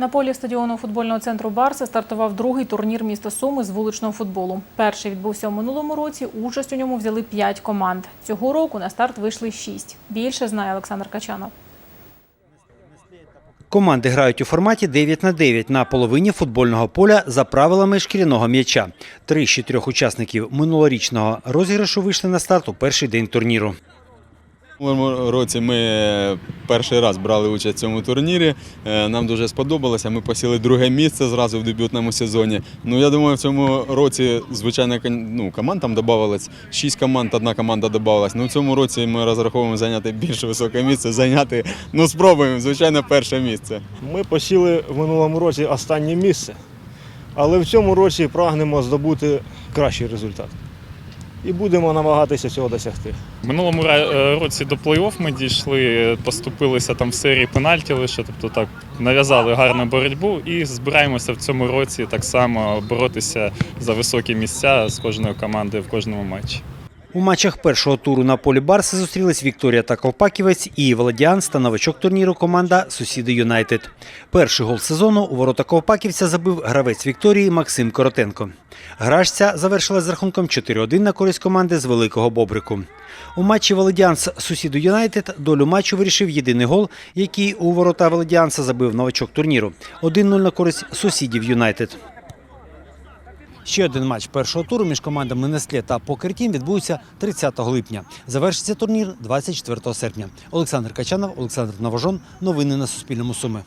На полі стадіону футбольного центру Барса стартував другий турнір міста Суми з вуличного футболу. Перший відбувся у минулому році. Участь у ньому взяли п'ять команд. Цього року на старт вийшли шість. Більше знає Олександр Качанов. Команди грають у форматі 9 на 9 на половині футбольного поля за правилами шкіряного м'яча. Три з чотирьох учасників минулорічного розіграшу вийшли на старт у перший день турніру. У минулому році ми перший раз брали участь в цьому турнірі. Е, Нам дуже сподобалося. Ми посіли друге місце зразу в дебютному сезоні. Ну я думаю, в цьому році звичайно ну, команд там додавалось. Шість команд, одна команда додавалась. Ну в цьому році ми розраховуємо зайняти більш високе місце, зайняти. Ну спробуємо, звичайно, перше місце. Ми посіли в минулому році останнє місце, але в цьому році прагнемо здобути кращий результат. І будемо намагатися цього досягти. Минулому е, році до плей-офф ми дійшли, поступилися там в серії пенальті лише, тобто так нав'язали гарну боротьбу і збираємося в цьому році так само боротися за високі місця з кожною командою в кожному матчі. У матчах першого туру на полі Барси зустрілись Вікторія та Ковпаківець і Владіанс та новачок турніру команда Сусіди Юнайтед. Перший гол сезону у ворота Ковпаківця забив гравець Вікторії Максим Коротенко. Гра ж завершилась з рахунком 4-1 на користь команди з Великого Бобрику. У матчі Валедіанс Сусіду Юнайтед долю матчу вирішив єдиний гол, який у ворота Валедіанса забив новачок турніру. 1-0 на користь сусідів Юнайтед. Ще один матч першого туру між командами Нестле та Покертім відбудеться 30 липня. Завершиться турнір 24 серпня. Олександр Качанов, Олександр Новожон. Новини на Суспільному Суми.